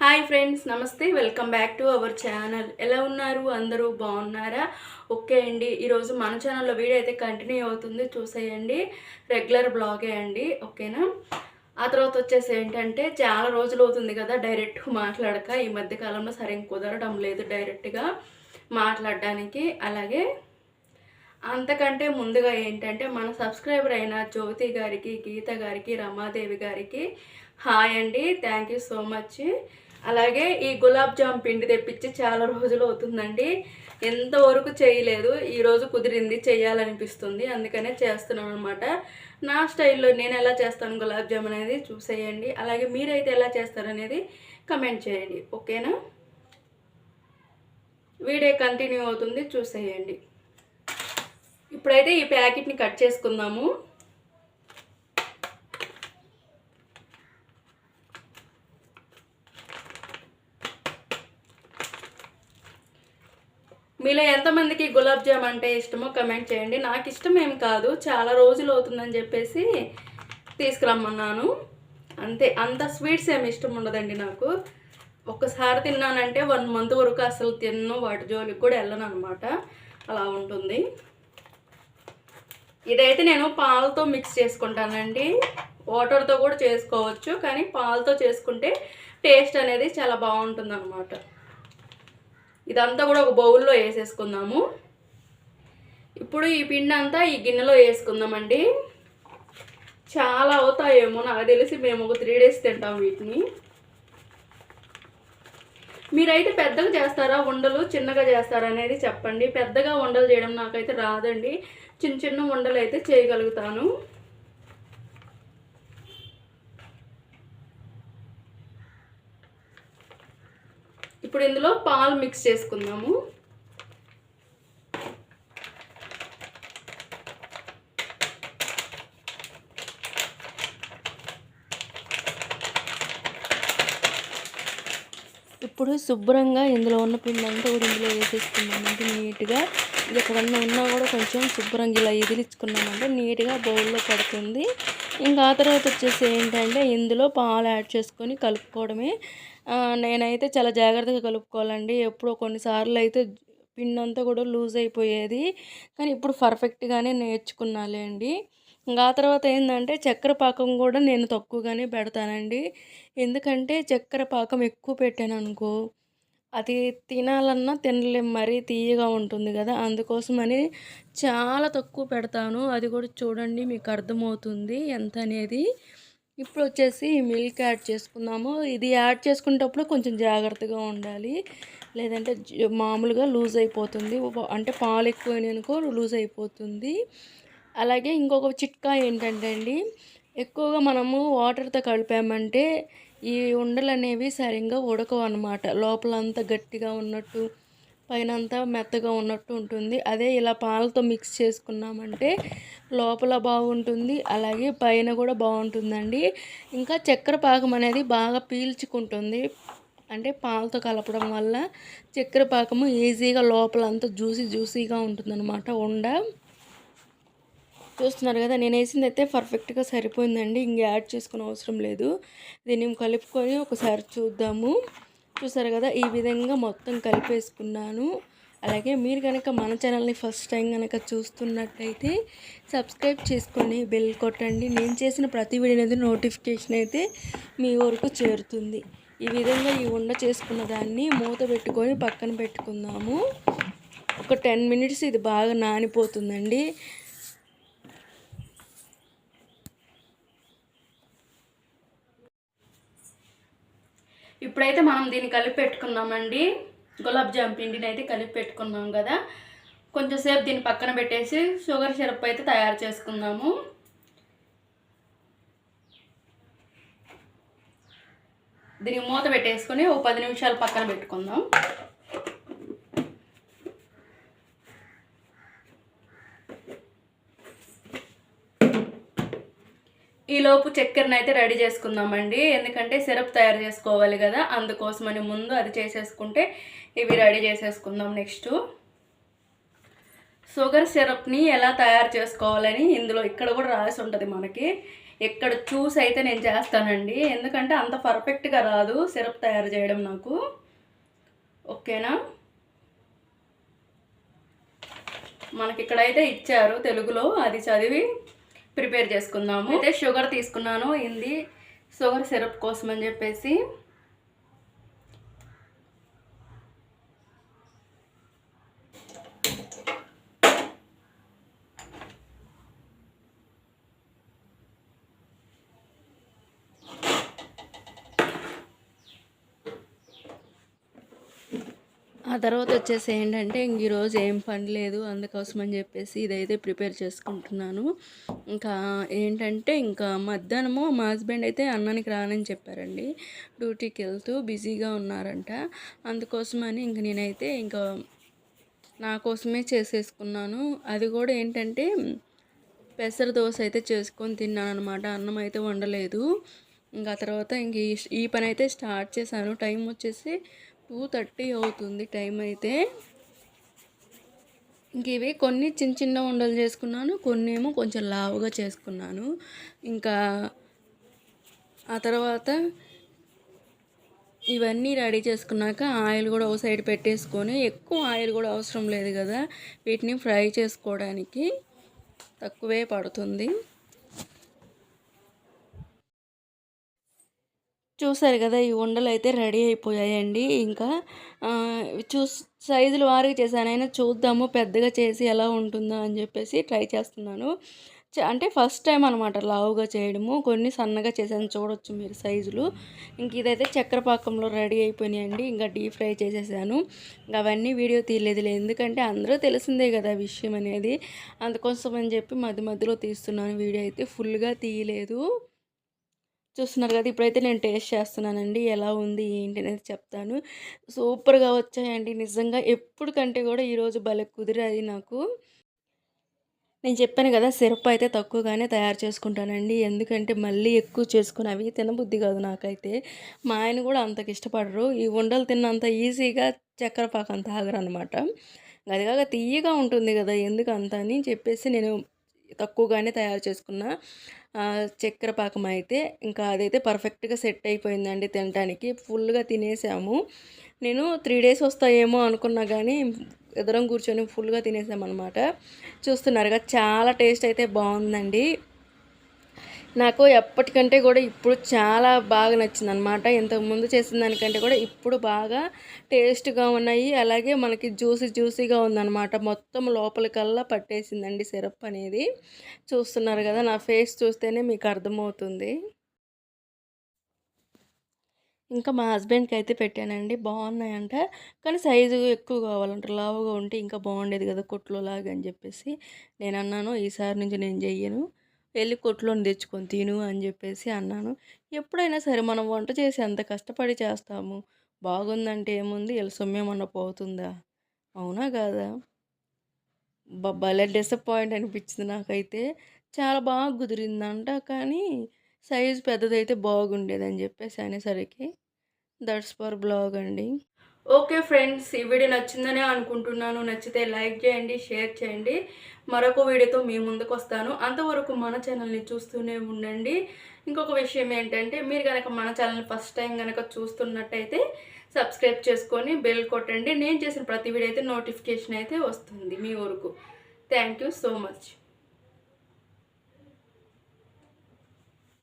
Hi friends నమస్తే. Welcome back to our channel. ఎలా ఉన్నారు? అందరూ బాగున్నారా? ఓకే అండి. ఈరోజు మన ఛానల్లో వీడియో అయితే కంటిన్యూ అవుతుంది. చూసేయండి. రెగ్యులర్ బ్లాగే అండి. ఓకేనా? ఆ తర్వాత వచ్చేసి ఏంటంటే చాలా రోజులు అవుతుంది కదా డైరెక్ట్ మాట్లాడక. ఈ మధ్య కాలంలో సరిగ్గా కుదరడం లేదు డైరెక్ట్గా మాట్లాడడానికి. అలాగే అంతకంటే ముందుగా ఏంటంటే మన సబ్స్క్రైబర్ అయిన జ్యోతి గారికి గీత గారికి రమాదేవి గారికి హాయ్ అండి. Thank you so much. అలాగే ఈ గులాబ్ జామ్ పిండి తెప్పించి చాలా రోజులు అవుతుందండి. ఎంతవరకు చేయలేదు. ఈరోజు కుదిరింది చేయాలనిపిస్తుంది. అందుకనే చేస్తున్నాను అనమాట నా స్టైల్లో నేను ఎలా చేస్తాను గులాబ్ జామ్ అనేది చూసేయండి. అలాగే మీరైతే ఎలా చేస్తారనేది కమెంట్ చేయండి. ఓకేనా? వీడియో కంటిన్యూ అవుతుంది. చూసేయండి. ఇప్పుడైతే ఈ ప్యాకెట్ని కట్ చేసుకుందాము. మీలో ఎంతమందికి గులాబ్ జామ్ అంటే ఇష్టమో కమెంట్ చేయండి. నాకు ఇష్టం ఏం కాదు. చాలా రోజులు అవుతుందని చెప్పేసి తీసుకురమ్మన్నాను. అంతే. అంత స్వీట్స్ ఏమి ఇష్టం ఉండదండి నాకు. ఒక్కసారి తిన్నానంటే వన్ మంత్ వరకు అసలు తిన్ను. వాటి జోలికి కూడా వెళ్ళను అనమాట అలా ఉంటుంది. ఇదైతే నేను పాలతో మిక్స్ చేసుకుంటానండి. వాటర్తో కూడా చేసుకోవచ్చు. కానీ పాలతో చేసుకుంటే టేస్ట్ అనేది చాలా బాగుంటుంది అనమాట ఇదంతా కూడా ఒక బౌల్లో వేసేసుకుందాము. ఇప్పుడు ఈ పిండి అంతా ఈ గిన్నెలో వేసుకుందామండి. చాలా అవుతాయేమో నాకు తెలిసి మేము ఒక త్రీ డేస్ తింటాం వీటిని. మీరైతే పెద్దగా చేస్తారా ఉండలు చిన్నగా చేస్తారా అనేది చెప్పండి. పెద్దగా ఉండలు చేయడం నాకైతే రాదండి. చిన్న చిన్న ఉండలు అయితే చేయగలుగుతాను. ఇప్పుడు ఇందులో పాలు మిక్స్ చేసుకుందాము. ఇప్పుడు శుభ్రంగా ఇందులో ఉన్న పిండంతా కూడా ఇందులో వేసేసుకున్నామంటే నీట్గా ఇది ఎక్కడన్నా ఉన్నా కూడా కొంచెం శుభ్రంగా ఇలా ఎదిలించుకున్నామంటే నీట్గా బౌల్లో పడుతుంది. ఇంకా ఆ తర్వాత వచ్చేసి ఏంటంటే ఇందులో పాలు యాడ్ చేసుకొని కలుపుకోవడమే నేనైతే చాలా జాగ్రత్తగా కలుపుకోవాలండి. ఎప్పుడో కొన్నిసార్లు అయితే పిండి అంతా కూడా లూజ్ అయిపోయేది. కానీ ఇప్పుడు పర్ఫెక్ట్గానే నేర్చుకున్నాలే అండి. ఇంకా ఆ తర్వాత ఏంటంటే చక్కెర పాకం కూడా నేను తక్కువగానే పెడతానండి. ఎందుకంటే చక్కెర పాకం ఎక్కువ పెట్టాను అనుకో అది తినాలన్నా తినలేం. మరీ తీయగా ఉంటుంది కదా. అందుకోసమని చాలా తక్కువ పెడతాను. అది కూడా చూడండి మీకు అర్థమవుతుంది ఎంత అనేది ఇప్పుడు వచ్చేసి మిల్క్ యాడ్ చేసుకుందాము. ఇది యాడ్ చేసుకునేటప్పుడు కొంచెం జాగ్రత్తగా ఉండాలి. లేదంటే మామూలుగా లూజ్ అయిపోతుంది. అంటే పాలు ఎక్కువైననుకో లూజ్ అయిపోతుంది. అలాగే ఇంకొక చిట్కా ఏంటంటే అండి ఎక్కువగా మనము వాటర్తో కలిపామంటే ఈ ఉండలు అనేవి సరిగ్గా ఉడకవు అనమాట లోపలంతా గట్టిగా ఉన్నట్టు పైన అంతా మెత్తగా ఉన్నట్టు ఉంటుంది. అదే ఇలా పాలతో మిక్స్ చేసుకున్నామంటే లోపల బాగుంటుంది. అలాగే పైన కూడా బాగుంటుందండి. ఇంకా చక్కెర పాకం అనేది బాగా పీల్చుకుంటుంది. అంటే పాలతో కలపడం వల్ల చక్కెర పాకము ఈజీగా లోపల అంతా జ్యూసీ జ్యూసీగా ఉంటుందన్నమాట ఉండ. చూస్తున్నారు కదా నేను వేసింది అయితే పర్ఫెక్ట్గా సరిపోయిందండి. ఇంక యాడ్ చేసుకునే అవసరం లేదు. దీన్ని కలుపుకొని ఒకసారి చూద్దాము. చూసారు కదా ఈ విధంగా మొత్తం కలిపేసుకున్నాను. అలాగే మీరు కనుక మన ఛానల్ని ఫస్ట్ టైం కనుక చూస్తున్నట్టయితే సబ్స్క్రైబ్ చేసుకొని బెల్ కొట్టండి. నేను చేసిన ప్రతి వీడియో అనేది నోటిఫికేషన్ అయితే మీ వరకు చేరుతుంది. ఈ విధంగా ఈ ఉండ చేసుకున్న దాన్ని మూత పెట్టుకొని పక్కన పెట్టుకుందాము. ఒక టెన్ మినిట్స్ ఇది బాగా నానిపోతుందండి. ఇప్పుడైతే మనం దీన్ని కలిపి పెట్టుకున్నామండి గులాబ్ జామ్ పిండిని అయితే కలిపి పెట్టుకున్నాం కదా. కొంచెం సేపు దీన్ని పక్కన పెట్టేసి షుగర్ సిరప్ అయితే తయారు చేసుకుందాము. దీనికి మూత పెట్టేసుకొని ఓ పది నిమిషాలు పక్కన పెట్టుకుందాం. ఈలోపు చక్కెరను అయితే రెడీ చేసుకుందామండి. ఎందుకంటే సిరప్ తయారు చేసుకోవాలి కదా అందుకోసమని ముందు అది చేసేసుకుంటే ఇవి రెడీ చేసేసుకుందాం నెక్స్ట్. షుగర్ సిరప్ని ఎలా తయారు చేసుకోవాలని ఇందులో ఇక్కడ కూడా రాసి ఉంటుంది మనకి. ఇక్కడ చూసి అయితే నేను చేస్తానండి. ఎందుకంటే అంత పర్ఫెక్ట్గా రాదు సిరప్ తయారు చేయడం నాకు. ఓకేనా? మనకి ఇక్కడైతే ఇచ్చారు తెలుగులో అది చదివి ప్రిపేర్ చేసుకుందాము. అయితే షుగర్ తీసుకున్నాను ఇది షుగర్ సిరప్ కోసం అని చెప్పేసి ఆ తర్వాత వచ్చేసి ఏంటంటే ఇంక ఈరోజు ఏం పని లేదు అందుకోసం అని చెప్పేసి ఇదైతే ప్రిపేర్ చేసుకుంటున్నాను. ఇంకా ఏంటంటే ఇంకా మధ్యాహ్నము మా హస్బెండ్ అయితే అన్నానికి రానని చెప్పారండి. డ్యూటీకి వెళ్తూ బిజీగా ఉన్నారంట. అందుకోసమని ఇంక నేనైతే ఇంకా నా కోసమే చేసేసుకున్నాను. అది కూడా ఏంటంటే పెసర దోశ అయితే చేసుకొని తిన్నాను అనమాట అన్నం అయితే వండలేదు. ఇంకా తర్వాత ఇంక ఈ పని అయితే స్టార్ట్ చేశాను. టైం వచ్చేసి టూ థర్టీ అవుతుంది టైం అయితే. ఇంక ఇవి కొన్ని చిన్న చిన్న ఉండలు చేసుకున్నాను కొన్ని ఏమో కొంచెం లావుగా చేసుకున్నాను. ఇంకా ఆ తర్వాత ఇవన్నీ రెడీ చేసుకున్నాక ఆయిల్ కూడా ఒక సైడ్ పెట్టేసుకొని ఎక్కువ ఆయిల్ కూడా అవసరం లేదు కదా వీటిని ఫ్రై చేసుకోవడానికి తక్కువే పడుతుంది. చూసారు కదా ఈ ఉండలు అయితే రెడీ అయిపోయాయండి. ఇంకా చూ సైజులు వారికి చేశాను. అయినా చూద్దాము పెద్దగా చేసి ఎలా ఉంటుందో అని చెప్పేసి ట్రై చేస్తున్నాను. అంటే ఫస్ట్ టైం అనమాట లావుగా చేయడము. కొన్ని సన్నగా చేశాను. చూడొచ్చు మీరు సైజులు. ఇంక ఇదైతే చక్కెర పాకంలో రెడీ అయిపోయినాయండి. ఇంకా డీప్ ఫ్రై చేసేసాను. ఇంకా అవన్నీ వీడియో తీయలేదులే. ఎందుకంటే అందరూ తెలిసిందే కదా విషయం అనేది. అందుకోసం అని చెప్పి మధ్య మధ్యలో తీస్తున్నాను. వీడియో అయితే ఫుల్గా తీయలేదు. చూస్తున్నారు కదా ఇప్పుడైతే నేను టేస్ట్ చేస్తున్నానండి. ఎలా ఉంది ఏంటి అనేది చెప్తాను. సూపర్గా వచ్చాయండి. నిజంగా ఎప్పుడు కంటే కూడా ఈరోజు భలే కుదిరేది నాకు. నేను చెప్పాను కదా సిరప్ అయితే తక్కువగానే తయారు చేసుకుంటానండి. ఎందుకంటే మళ్ళీ ఎక్కువ చేసుకుని అవి తినబుద్ధి కాదు నాకైతే. మా ఆయన కూడా అంతకు ఇష్టపడరు. ఈ ఉండలు తిన్నంత ఈజీగా చక్కెర పాకం అంత ఆగరు అనమాట అదిగాక తీయగా ఉంటుంది కదా ఎందుకు అంత అని చెప్పేసి నేను తక్కువగానే తయారు చేసుకున్న. చక్కెర పాకం అయితే ఇంకా అదైతే పర్ఫెక్ట్గా సెట్ అయిపోయిందండి తినడానికి ఫుల్గా తినేసాము. నేను త్రీ డేస్ వస్తాయేమో అనుకున్నా కానీ ఎదురం కూర్చొని ఫుల్గా తినేసామన్నమాట. చూస్తున్నారుగా చాలా టేస్ట్ అయితే బాగుందండి నాకు ఎప్పటికంటే కూడా ఇప్పుడు చాలా బాగా నచ్చింది అనమాట ఇంతకుముందు చేసిన దానికంటే కూడా ఇప్పుడు బాగా టేస్ట్గా ఉన్నాయి. అలాగే మనకి జ్యూసీ జ్యూసీగా ఉందన్నమాట. మొత్తం లోపలికల్లా పట్టేసిందండి సిరప్ అనేది. చూస్తున్నారు కదా నా ఫేస్ చూస్తేనే మీకు అర్థమవుతుంది. ఇంకా మా హస్బెండ్కి అయితే పెట్టానండి. బాగున్నాయంట. కానీ సైజు ఎక్కువ కావాలంట. లావుగా ఉంటే ఇంకా బాగుండేది కదా కొట్లో లాగా అని చెప్పేసి. నేను అన్నాను ఈసారి నుంచి నేను చెయ్యను. వెళ్ళి కొట్లోని తెచ్చుకొని తిను అని చెప్పేసి అన్నాను. ఎప్పుడైనా సరే మనం వంట చేసి ఎంత కష్టపడి చేస్తాము. బాగుందంటే ఏముంది? వీళ్ళ సొమ్మేమన్నా పోతుందా? అవునా కాదా? భలే డిసప్పాయింట్ అనిపించింది నాకైతే. చాలా బాగా కుదిరిందంట కానీ సైజు పెద్దదైతే బాగుండేదని చెప్పేసి అనేసరికి దట్స్ ఫర్ బ్లాగ్ అండి. ఓకే ఫ్రెండ్స్ ఈ వీడియో నచ్చిందనే అనుకుంటున్నాను. నచ్చితే లైక్ చేయండి షేర్ చేయండి. మరొక వీడియోతో మీ ముందుకు వస్తాను. అంతవరకు మన ఛానల్ని చూస్తూనే ఉండండి. ఇంకొక విషయం ఏంటంటే మీరు కనుక మన ఛానల్ ఫస్ట్ టైం కనుక చూస్తున్నట్టయితే సబ్స్క్రైబ్ చేసుకొని బెల్ కొట్టండి. నేను చేసిన ప్రతి వీడియో అయితే నోటిఫికేషన్ అయితే వస్తుంది మీ వరకు. Thank you so much.